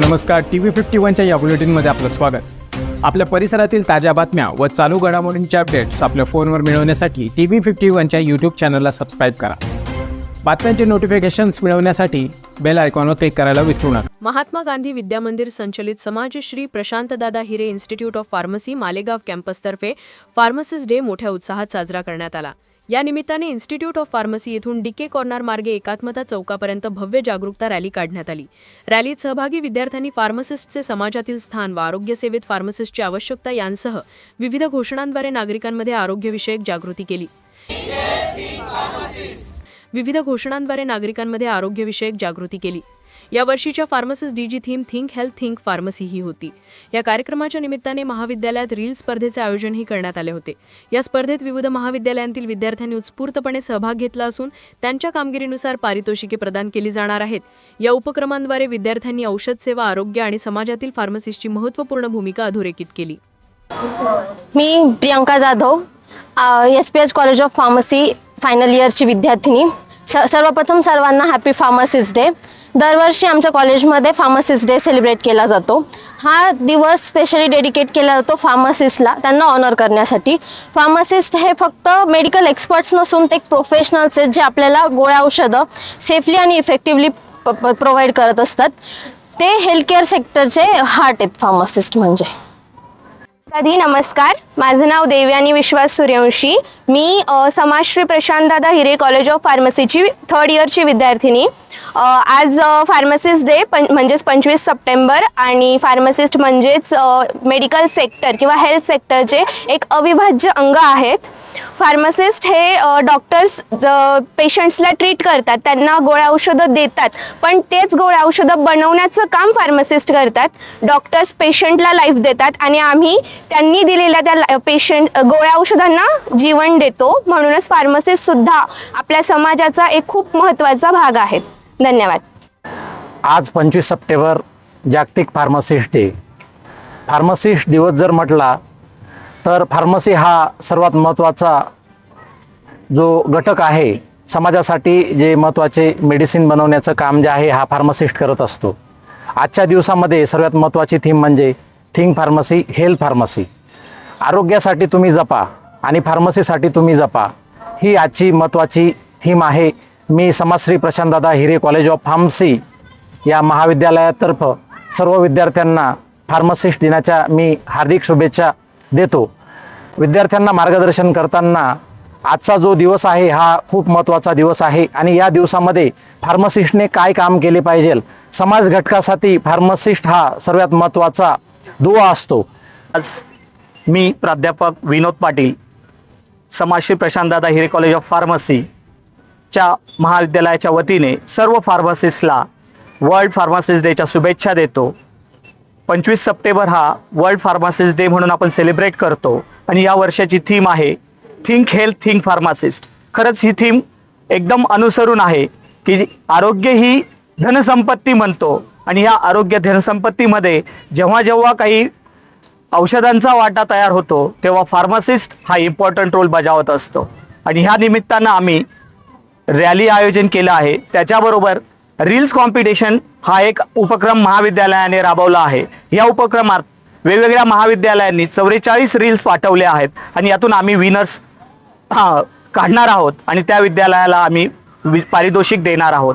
नमस्कार T V fifty वनच्या या बुलेटिनमध्ये आपलं स्वागत. आपल्या परिसरातील ताज्या बातम्या व चालू घडामोडींचे अपडेट्स आपल्या फोनवर मिळवण्यासाठी टी व्ही फिफ्टी वनच्या यूट्यूब चॅनलला सबस्क्राईब करा. बातम्यांचे नोटिफिकेशन्स मिळवण्यासाठी बेल आयकॉनवर क्लिक करायला विसरू नका. महात्मा गांधी विद्यामंदिर संचलित Samajshri Prashantdada Hire institute of pharmacy Malegaon कॅम्पसतर्फे pharmacist day मोठ्या उत्साहात साजरा करण्यात आला. या निमित्ताने इन्स्टिट्यूट ऑफ फार्मसी येथून डीके कॉर्नर मार्गे एकात्मता चौकापर्यंत भव्य जागरूकता रॅली काढण्यात आली. रॅलीत सहभागी विद्यार्थ्यांनी फार्मसिस्टचे समाजातील स्थान व आरोग्य सेवेत फार्मसिस्टची आवश्यकता यांसह विविध घोषणांद्वारे नागरिकांमध्ये आरोग्यविषयक जागृती केली. विविध घोषणांद्वारे नागरिकांमध्ये आरोग्यविषयक जागृती केली. या वर्षीच्या फार्मसिस्ट डीजी theme think health think pharmacy ही होती. या कार्यक्रमाच्या निमित्ताने महाविद्यालयात रील स्पर्धेचे आयोजनही करण्यात आले होते. या स्पर्धेत विविध महाविद्यालयांतील विद्यार्थ्यांनी उत्स्फूर्तपणे सहभाग घेतला असून त्यांच्या कामगिरीनुसार पारितोषिके प्रदान केली जाणार आहेत. या उपक्रमांद्वारे विद्यार्थ्यांनी औषध सेवा आरोग्य आणि समाजातील फार्मसिस्टची महत्त्वपूर्ण भूमिका अधोरेखित केली. मी Priyanka Jadhav S P H college of pharmacy final इयरची विद्यार्थिनी. स सर्वप्रथम सर्वांना हॅपी फार्मसिस्ट डे. दरवर्षी आमच्या कॉलेजमध्ये फार्मसिस्ट डे सेलिब्रेट केला जातो. हा दिवस स्पेशली डेडिकेट केला जातो फार्मसिस्टला त्यांना ऑनर करण्यासाठी. फार्मसिस्ट हे फक्त मेडिकल एक्सपर्ट्स नसून ते प्रोफेशनल्स आहेत जे आपल्याला गोळ्या औषधं सेफली आणि इफेक्टिवली प्रोव्हाइड करत असतात. ते हेल्थकेअर सेक्टरचे हार्ट आहेत फार्मासिस्ट म्हणजे. आधी नमस्कार. माझं नाव देवयानी विश्वास सूर्यवंशी. मी समाजश्री प्रशांतदादा हिरे कॉलेज ऑफ फार्मसीची थर्ड इयरची विद्यार्थिनी. आज फार्मसिस्ट डे पण म्हणजेच पंचवीस सप्टेंबर आणि फार्मसिस्ट म्हणजेच मेडिकल सेक्टर किंवा हेल्थ सेक्टरचे एक अविभाज्य अंग आहेत. फार्मासिस्ट हे डॉक्टर्स पेशंट्सला ट्रीट करतात. त्यांना गोळ्या औषधं देतात. पण तेच गोळ्या औषधं बनवण्याचं काम फार्मासिस्ट करतात. डॉक्टर्स पेशंटला लाईफ देतात आणि आम्ही त्यांनी दिलेल्या त्या पेशंट गोळ्या औषधांना जीवन देतो. म्हणूनच फार्मासिस्ट सुद्धा आपल्या समाजाचा एक खूप महत्त्वाचा भाग आहेत. धन्यवाद. आज पंचवीस सप्टेंबर जागतिक फार्मासिस्ट डे फार्मासिस्ट दिवस जर म्हटला तर फार्मसी हा सर्वात महत्त्वाचा जो घटक आहे समाजासाठी जे महत्त्वाचे मेडिसिन बनवण्याचं काम जे आहे हा फार्मसिस्ट करत असतो. आजच्या दिवसामध्ये सर्वात महत्त्वाची थीम म्हणजे थिंक फार्मसी हेल्थ फार्मसी आरोग्यासाठी तुम्ही जपा आणि फार्मसीसाठी तुम्ही जपा. ही आजची महत्त्वाची थीम आहे. मी Samajshri Prashantdada Hire college of pharmacy या महाविद्यालयातर्फ सर्व विद्यार्थ्यांना फार्मसिस्ट दिनाच्या मी हार्दिक शुभेच्छा देतो. विद्यार्थ्यांना मार्गदर्शन करताना आजचा जो दिवस आहे हा खूप महत्त्वाचा दिवस आहे. आणि या दिवसामध्ये फार्मसिस्टने काय काम केले पाहिजे? समाज घटकासाठी फार्मसिस्ट हा सर्वात महत्त्वाचा दुवा असतो. आज मी प्राध्यापक विनोद पाटील समाजश्री प्रशांतदादा हिरे कॉलेज ऑफ फार्मसीच्या महाविद्यालयाच्या वतीने सर्व फार्मसिस्टला वर्ल्ड फार्मासिस्ट डेच्या शुभेच्छा देतो. पंचवीस सप्टेंबर हा वर्ल्ड फार्मासिस्ट डे म्हणून आपण सेलिब्रेट करतो. आणि या वर्षाची थीम आहे थिंक हेल्थ थिंक फार्मासिस्ट खरंच ही थीम एकदम अनुसरून आहे की आरोग्य ही धनसंपत्ती म्हणतो. आणि या आरोग्य धनसंपत्तीमध्ये जेव्हा जेव्हा काही औषधांचा वाटा तयार होतो तेव्हा फार्मासिस्ट हा इम्पॉर्टंट रोल बजावत असतो. आणि ह्या निमित्तानं आम्ही रॅली आयोजन केलं आहे. त्याच्याबरोबर रील्स कॉम्पिटिशन हा एक उपक्रम महाविद्यालयाने राबवला आहे. या उपक्रमात वेगवेगळ्या महाविद्यालयांनी चौवेचाळीस रील्स पाठवले आहेत आणि यातून आम्ही विनर्स हा काढणार आहोत आणि त्या विद्यालयाला आम्ही पारितोषिक देणार आहोत.